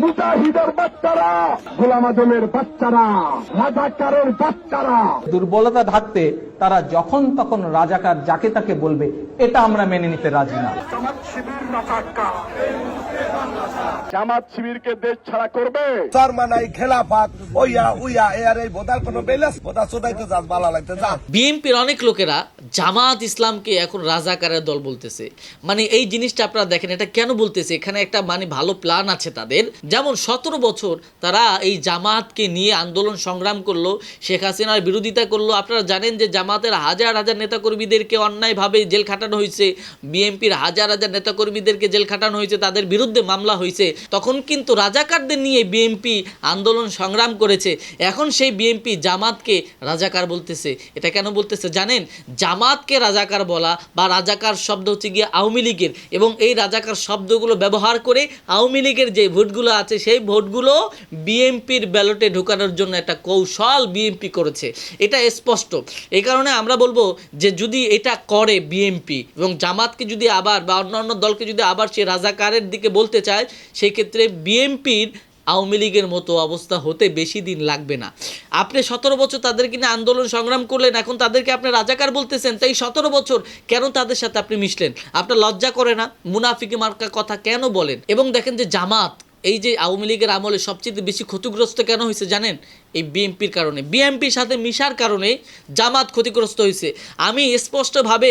মুজাহিদের বাচ্চারা গোলাম আজমের বাচ্চারা রাজাকারের বাচ্চারা। দুর্বলতা থাকতে তারা যখন তখন রাজাকার যাকে তাকে বলবে এটা আমরা মেনে নিতে রাজি না। জামাত শিবিরকে দেশ ছাড়া করবে? সরমানাই খেলাফাত ওইয়া উইয়া এর এই বোধার কোনো বেলাস যাস লাগতে যা। বিএনপির অনেক লোকেরা জামাত ইসলামকে এখন রাজাকারের দল বলতেছে। মানে এই জিনিসটা আপনারা দেখেন এটা কেন বলতেছে? এখানে একটা মানে ভালো প্ল্যান আছে তাদের। যেমন সতেরো বছর তারা এই জামাতকে নিয়ে আন্দোলন সংগ্রাম করল, শেখ হাসিনার বিরোধিতা করল। আপনারা জানেন যে জামাতের হাজার হাজার নেতাকর্মীদেরকে অন্যায়ভাবে জেল খাটানো হয়েছে। বিএনপির হাজার হাজার নেতাকর্মীদেরকে জেল খাটানো হয়েছে, তাদের বিরুদ্ধে মামলা হয়েছে। তখন কিন্তু রাজাকারদের নিয়ে বিএনপি আন্দোলন সংগ্রাম করেছে। এখন সেই বিএনপি জামাতকে রাজাকার বলতেছে। এটা কেন বলতেছে জানেন? জামাতকে রাজাকার বলা বা রাজাকার শব্দ হচ্ছে গিয়ে আওয়ামী লীগের। এবং এই রাজাকার শব্দগুলো ব্যবহার করে আওয়ামী লীগের যে ভোটগুলো আছে, সেই ভোটগুলো বিএনপির ব্যালটে ঢোকানোর জন্য একটা কৌশল বিএনপি করেছে। এটা স্পষ্ট। এই কারণে আমরা বলব যে, যদি এটা করে বিএনপি এবং জামাতকে যদি আবার বা অন্যান্য দলকে যদি আবার সে রাজাকারের দিকে বলতে চায় সেই ক্ষেত্রে বিএনপির আওয়ামী লীগের মতো অবস্থা হতে বেশি দিন লাগবে না। আপনি সতেরো বছর তাদেরকে নিয়ে আন্দোলন সংগ্রাম করলেন, এখন তাদেরকে আপনি রাজাকার বলতেছেন, তাই সতেরো বছর কেন তাদের সাথে আপনি মিশলেন? আপনার লজ্জা করে না? মুনাফিকি মার্কা কথা কেন বলেন? এবং দেখেন যে, জামাত এই যে আওয়ামী লীগের আমলে সবচেয়ে বেশি ক্ষতিগ্রস্ত কেন হয়েছে জানেন? এই বিএনপির কারণে। বিএনপির সাথে মিশার কারণে জামাত ক্ষতিগ্রস্ত হয়েছে। আমি স্পষ্টভাবে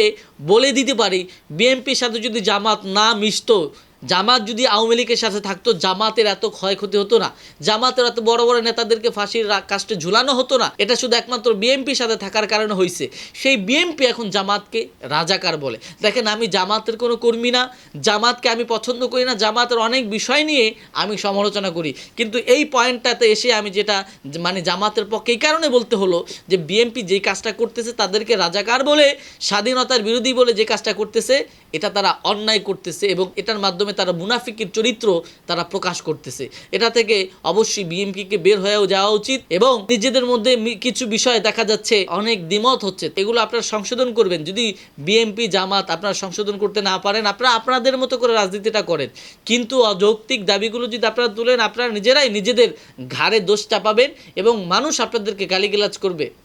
বলে দিতে পারি বিএমপির সাথে যদি জামাত না মিশতো জামাত যদি আওয়ামী লীগের সাথে থাকতো, জামাতের এত ক্ষয়ক্ষতি হতো না। জামাতের এত বড় বড় নেতাদেরকে ফাঁসির কাস্টে ঝুলানো হতো না। এটা শুধু একমাত্র বিএনপির সাথে থাকার কারণে হয়েছে সেই বিএনপি এখন জামাতকে রাজাকার বলে। দেখেন, আমি জামাতের কোনো কর্মী না, জামাতকে আমি পছন্দ করি না, জামাতের অনেক বিষয় নিয়ে আমি সমালোচনা করি। কিন্তু এই পয়েন্টটাতে এসে আমি যেটা মানে জামাতের পক্ষে এই কারণে বলতে হলো যে বিএনপি যেই কাজটা করতেছে তাদেরকে রাজাকার বলে, স্বাধীনতার বিরোধী বলে যে কাজটা করতেছে, এটা তারা অন্যায় করতেছে এবং এটার মাধ্যমে তারা মুনাফিকের চরিত্র তারা প্রকাশ করতেছে। এটা থেকে অবশ্যই বিএনপিকে বের হয়েও যাওয়া উচিত এবং নিজেদের মধ্যে কিছু বিষয় দেখা যাচ্ছে, অনেক দ্বিমত হচ্ছে। এগুলো আপনারা সংশোধন করবেন। যদি বিএনপি জামাত আপনারা সংশোধন করতে না পারেন, আপনারা আপনাদের মতো করে রাজনীতিটা করেন। কিন্তু অযৌক্তিক দাবিগুলো যদি আপনারা তুলেন, আপনারা নিজেরাই নিজেদের ঘাড়ে দোষ চাপাবেন এবং মানুষ আপনাদেরকে গালিগালাজ করবে।